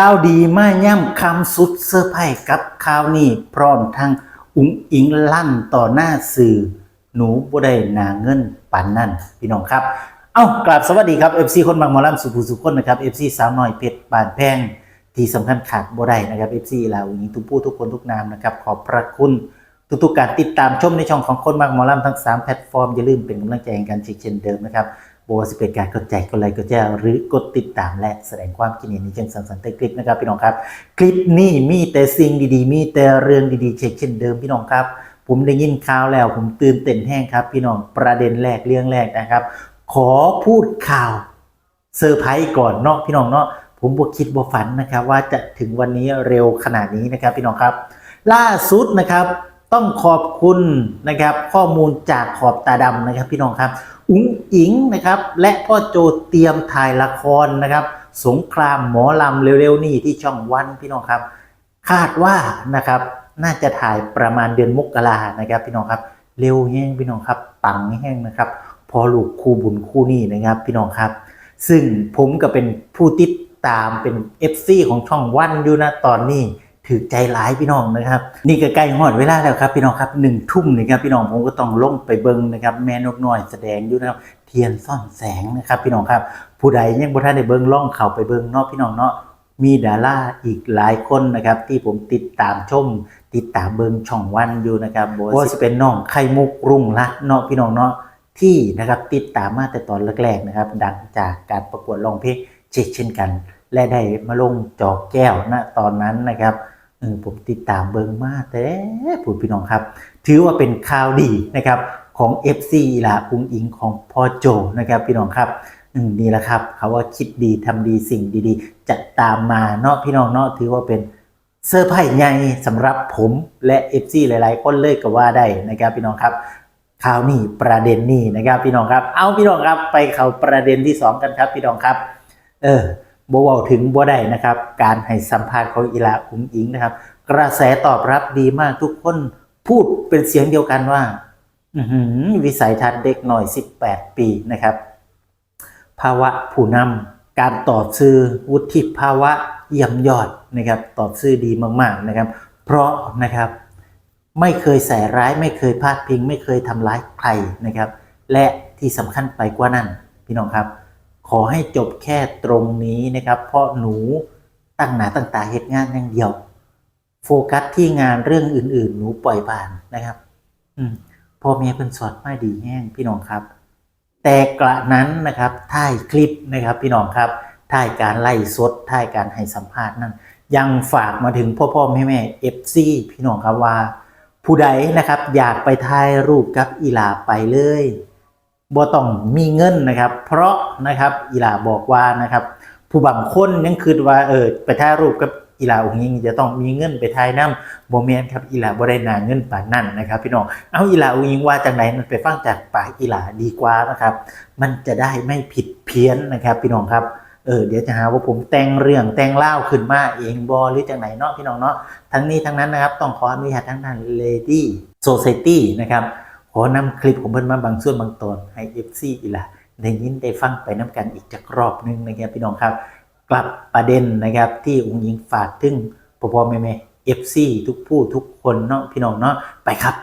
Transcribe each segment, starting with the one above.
ข่าวดีมาย่ำคำสุดเซอร์ไพรส์กับข่าวนี้พร้อมทั้งอุ๋งอิงลั่นต่อหน้าสื่อ หนูบ่ได้หนาเงินปันนั่นพี่น้องครับ เอ้ากราบสวัสดีครับ FC คนบางมอลำสุภูสุคนนะครับ FC สาวน้อยเพชรบานแพง ที่สำคัญขาดบ่ได้นะครับ FC ลาวอุ๋งอิงทุกผู้ทุกคนทุกนามนะครับขอบพระคุณทุกๆการติดตามชมในช่องของคนบางมอลำทั้ง 3 แพลตฟอร์มอย่าลืมเป็นกำลังใจให้กันเช่นเดิมนะครับ บว่าสิเป็นการกดใจกดไลค์กดแชร์หรือกดติดตามและแสดงความคิดเห็นในเชิงสังสรรค์ใต้คลิปนะครับพี่น้องครับ คลิปนี้มีแต่สิ่งดีๆ มีแต่เรื่องดีๆ เช่นเช่นเดิมพี่น้องครับ ผมได้ยินข่าวแล้วผมตื่นเต้นแห้งครับ พี่น้องประเด็นแรกเรื่องแรกนะครับ ขอพูดข่าวเซอร์ไพรส์ก่อนเนาะพี่น้องเนาะผมบ่คิดบ่ฝันนะครับว่าจะถึงวันนี้เร็วขนาดนี้นะครับพี่น้องครับ ล่าสุดนะครับ ต้องขอบคุณนะครับข้อมูลจากขอบตาดำนะครับพี่น้องครับ อุ้งอิงนะครับและพ่อโจเตรียมถ่ายละครนะครับ สงครามหมอลำเร็วๆ นี่ที่ช่องวันพี่น้องครับ คาดว่านะครับน่าจะถ่ายประมาณเดือนมกรานะครับพี่น้องครับ เร็วแห้งพี่น้องครับปังแห้งนะครับ พอลูกคู่บุญคู่นี่นะครับ พี่น้องครับ ซึ่งผมก็เป็นผู้ติดตามเป็น FC ของช่องวันอยู่นะตอนนี้ ถือใจร้ายพี่น้องนะครับ นี่ก็ใกล้หอดเวลาแล้วครับพี่น้องครับหนึ่งทุ่มนะครับพี่น้องผมก็ต้องลงไปเบิ้งนะครับแม่นกน้อยแสดงอยู่นะครับเทียนซ่อนแสงนะครับพี่น้องครับ ผู้ใดยังบ่ทันได้เบิ้งล่องเข้าไปเบิ้งเนาะพี่น้องเนาะมีดาราอีกหลายคนนะครับที่ผมติดตามชม ติดตามเบิงช่องวันอยู่นะครับบ่ว่าจะเป็นน้องไข่มุกรุ่งรัตน์เนาะพี่น้องเนาะที่นะครับติดตามมาแต่ตอนแรกๆนะครับ ดังจากการประกวดร้องเพลงเช่นเช่นกัน และได้มาลงจอกแก้วณตอนนั้นนะครับ เออผมติดตามเบิงมากแต่พูดพี่น้องครับ ถือว่าเป็นข่าวดีนะครับของ FC ลาอุงอิงของพ่อโจนะครับพี่น้องครับนี่แหละครับเขาว่าคิดดีทำดีสิ่งดีๆ จะตามมาเนาะพี่น้องเนาะถือว่าเป็นเซอร์ไพรส์ใหญ่สำหรับผมและเอฟซีหลาย ๆ คนเลยก็ว่าได้นะครับพี่น้องครับข่าวนี้ประเด็นนี้นะครับพี่น้องครับ เอาพี่น้องครับไปเข้าประเด็นที่สองกันครับพี่น้องครับ เออ บ่เว้าถึงบ่ได้นะครับ การให้สัมภาษณ์ของอีลาอุ้งอิงนะครับ กระแสตอบรับดีมากทุกคนพูดเป็นเสียงเดียวกันว่าวิสัยทัศน์เด็กหน่อย 18 ปีนะครับ ภาวะผู้นำการตอบซื่อวุฒิภาวะเยี่ยมยอดนะครับ ตอบซื่อดีมากๆนะครับ เพราะนะครับไม่เคยใส่ร้ายไม่เคยพลาดพิง ไม่เคยทำร้ายใครนะครับ และที่สำคัญไปกว่านั้นพี่น้องครับ ขอให้จบแค่ตรงนี้นะครับ เพราะหนูตั้งหนาตั้งตาเหตุงานอย่างเดียว โฟกัสที่งานเรื่องอื่น ๆ หนูปล่อยผ่านนะครับ อืมพ่อแม่เพิ่นสอนมาดีแห้งพี่น้องครับ แต่กระนั้นนะครับถ่ายคลิปนะครับพี่น้องครับถ่ายการไล่สดถ่ายการให้สัมภาษณ์นั้น ยังฝากมาถึงพ่อพ่อแม่แม่เอฟซีพี่น้องครับว่า ผู้ใดนะครับอยากไปถ่ายรูปกับอีลาไปเลย บ่ต้องมีเงินนะครับ เพราะนะครับอีหลาบอกว่านะครับ ผู้บางคนยังคิดว่าเออไปถ่ายรูปกับอีหลาองค์ยิงจะต้องมีเงินไปถ่ายน้ำบ่แม่นครับอีหลาบ่ได้นาเงินปานนั้นนะครับ พี่น้องเอาอีหลาองค์ยิงว่าจังไหนมันไปฟังจากปากอีหลาดีกว่านะครับ มันจะได้ไม่ผิดเพี้ยนนะครับ พี่น้องครับเออเดี๋ยวจะหาว่าผมแต่งเรื่องแต่งเล่าขึ้นมาเองบอหรือจังไหนเนาะพี่น้องเนาะทั้งนี้ทั้งนั้นนะครับต้องขออนุญาตทั้งนั้น Lady Society นะครับ ขอนำคลิปของเพิ่นมาบางส่วนบางตอนให้ FC อีหละได้ยินได้ฟังไปน้ำกันอีกจักรอบหนึงนะครับพี่น้องครับ กลับประเด็นนะครับที่องค์หญิงฝากถึงพ่อพ่อแม่แม่ FC ทุกผู้ทุกคนเนาะพี่น้องเนาะไปครับ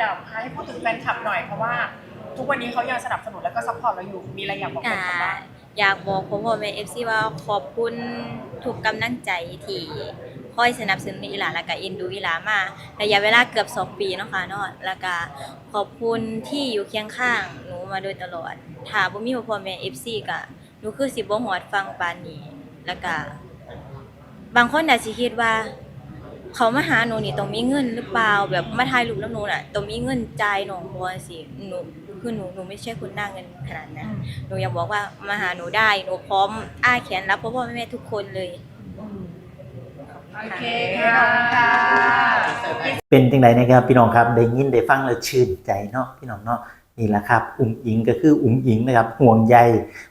อยากให้พูดถึงแฟนคลับหน่อยเพราะว่า ทุกวันนี้เขายังสนับสนุนและก็ซัพพอร์ตเราอยู่มีอะไรอยากบอกแฟอ่านคลับบ้างอยากบอกพ่อพ่อแม่เอฟซีว่าขอบคุณทุกกำลังใจที่ คอยสนับสนุนอีหลาและก็เอ็นดูอีหลามาระยะเวลาเกือบ2ปีเนาะค่ะเนาะแล้วก็ขอบคุณที่อยู่เคียงข้างหนูมาโดยตลอดถ้าบ่มีพ่อพ่อแม่เอฟซีก็หนูคือสิบ่ฮอดฟังปานนี้แล้วก็บางคนอาจสิคิดว่า เขามาหาหนูนี่ต้องมีเงินหรือเปล่าแบบมาถ่ายรูปแล้วหนูน่ะต้องมีเงินจ่ายหนูบ่สิหนูคือหนูหนูไม่ใช่คนหน้าเงินขนาดนั้นหนูอยากบอกว่ามาหาหนูได้หนูพร้อมอ้าแขนรับพ่อพ่อแม่ทุกคนเลย โอเคค่ะเป็นจังไดนะครับพี่น้องครับได้ยินได้ฟังแล้วชื่นใจเนาะพี่น้องเนาะนี่แหละครับอุ้งอิงก็คืออุ้งอิงนะครับห่วงใย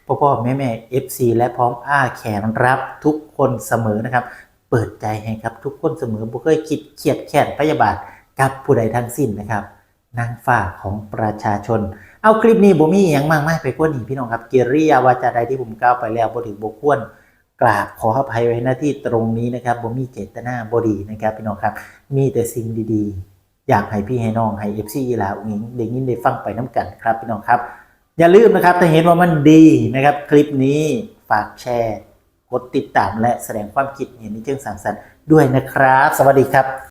พ่อพ่อแม่แม่ FC และพร้อมอ้าแขนรับทุกคนเสมอนะครับ เปิดใจให้ครับทุกคนเสมอบ่เคยคิดเครียดแค้นพยาบาทกับผู้ใดทั้งสิ้นนะครับนางฟ้าของประชาชน เอาคลิปนี้บ่มีอหยังมากมายไปกว่านี้พี่น้องครับกิริยาวาจาใดที่ผมกล่าวไปแล้วบ่ถึงบ่ควร กราบขออภัยไว้หน้าที่ตรงนี้นะครับบ่มีเจตนาบดีนะครับพี่น้องครับ มีแต่สิ่งดีๆ อยากให้พี่ให้น้องให้เอฟซีลาอุ้งอิงเด้ยินได้ฟังไปน้ำกันครับพี่น้องครับ อย่าลืมนะครับถ้าเห็นว่ามันดีนะครับ คลิปนี้ฝากแชร์กดติดตามและแสดงความคิดเห็นในเชิงสังสรรค์ด้วยนะครับ สวัสดีครับ